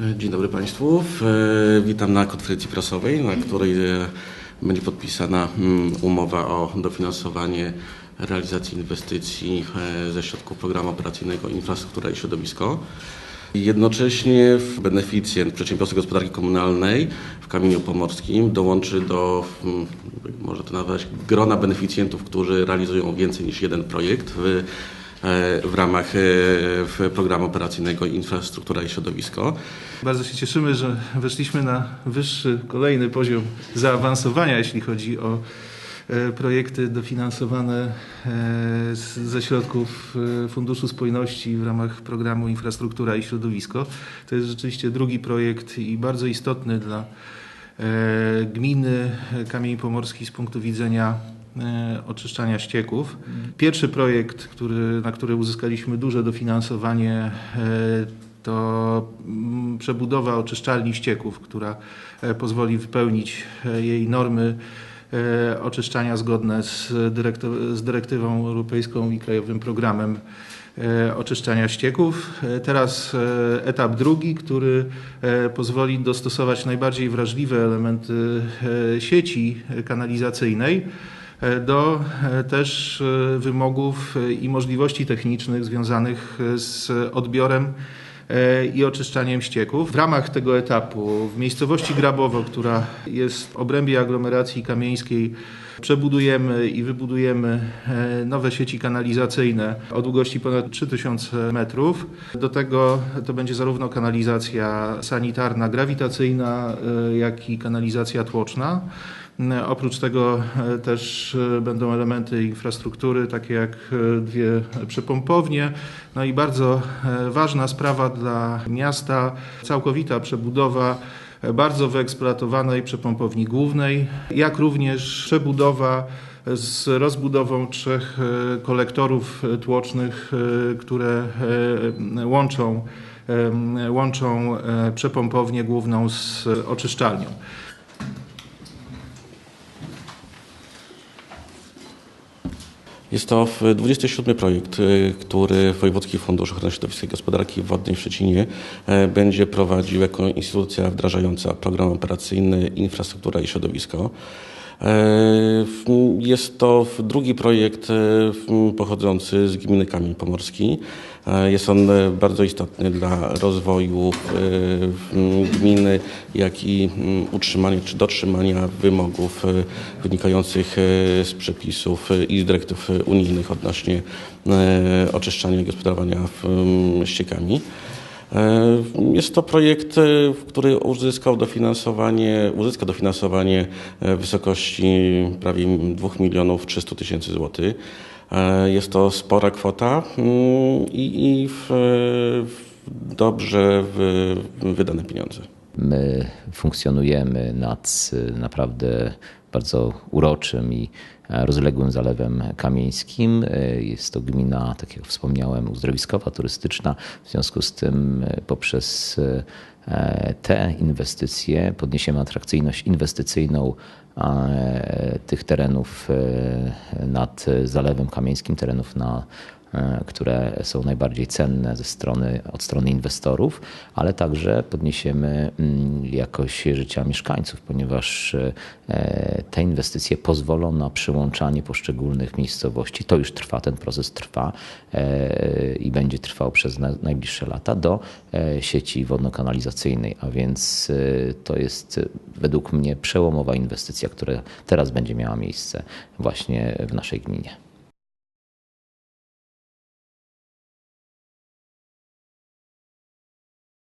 Dzień dobry Państwu. E, Witam na konferencji prasowej, na której e, będzie podpisana mm, umowa o dofinansowanie realizacji inwestycji e, ze środków programu operacyjnego Infrastruktura i Środowisko. Jednocześnie beneficjent Przedsiębiorstwa Gospodarki Komunalnej w Kamieniu Pomorskim dołączy do, mm, może to nazwać, grona beneficjentów, którzy realizują więcej niż jeden projekt w, w ramach w programu operacyjnego Infrastruktura i Środowisko. Bardzo się cieszymy, że weszliśmy na wyższy, kolejny poziom zaawansowania, jeśli chodzi o e, projekty dofinansowane e, ze środków e, Funduszu Spójności w ramach programu Infrastruktura i Środowisko. To jest rzeczywiście drugi projekt i bardzo istotny dla gminy Kamień Pomorski z punktu widzenia oczyszczania ścieków. Pierwszy projekt, który, na który uzyskaliśmy duże dofinansowanie, to mm, przebudowa oczyszczalni ścieków, która e, pozwoli wypełnić e, jej normy e, oczyszczania zgodne z, z dyrektywą europejską i krajowym programem oczyszczania ścieków. Teraz etap drugi, który pozwoli dostosować najbardziej wrażliwe elementy sieci kanalizacyjnej do też wymogów i możliwości technicznych związanych z odbiorem E, i oczyszczaniem ścieków. W ramach tego etapu w miejscowości Grabowo, która jest w obrębie aglomeracji kamieńskiej, przebudujemy i wybudujemy e, nowe sieci kanalizacyjne o długości ponad 3000 metrów. Do tego to będzie zarówno kanalizacja sanitarna, grawitacyjna, e, jak i kanalizacja tłoczna. Oprócz tego e, też e, będą elementy infrastruktury, takie jak e, dwie przepompownie. No i bardzo ważna sprawa dla miasta, całkowita przebudowa bardzo wyeksploatowanej przepompowni głównej, jak również przebudowa z rozbudową trzech kolektorów tłocznych, które łączą, łączą przepompownię główną z oczyszczalnią. Jest to 27 projekt, y, który Wojewódzki Fundusz Ochrony Środowiska i Gospodarki Wodnej w Szczecinie e, będzie prowadził jako instytucja wdrażająca program operacyjny Infrastruktura i Środowisko. E, jest to drugi projekt e, pochodzący z gminy Kamień Pomorski. E, jest on bardzo istotny dla rozwoju gminy, jak i utrzymania czy dotrzymania wymogów wynikających z przepisów i z dyrektyw unijnych odnośnie oczyszczania i gospodarowania ściekami. E, jest to projekt, e, który uzyskał dofinansowanie, uzyska dofinansowanie w wysokości prawie 2 milionów 300 tysięcy złotych. E, jest to spora kwota mm, i, i w, w dobrze w, wydane pieniądze. My funkcjonujemy nad naprawdę bardzo uroczym i rozległym Zalewem Kamieńskim. Jest to gmina, tak jak wspomniałem, uzdrowiskowa, turystyczna. W związku z tym poprzez e, te inwestycje podniesiemy atrakcyjność inwestycyjną tych terenów e, nad Zalewem Kamieńskim, terenów na E, które są najbardziej cenne ze strony, od strony inwestorów, ale także podniesiemy mm, jakość życia mieszkańców, ponieważ e, te inwestycje pozwolą na przyłączanie poszczególnych miejscowości. To już trwa, ten proces trwa e, i będzie trwał przez najbliższe lata do sieci wodno-kanalizacyjnej, a więc to jest według mnie przełomowa inwestycja, która teraz będzie miała miejsce właśnie w naszej gminie.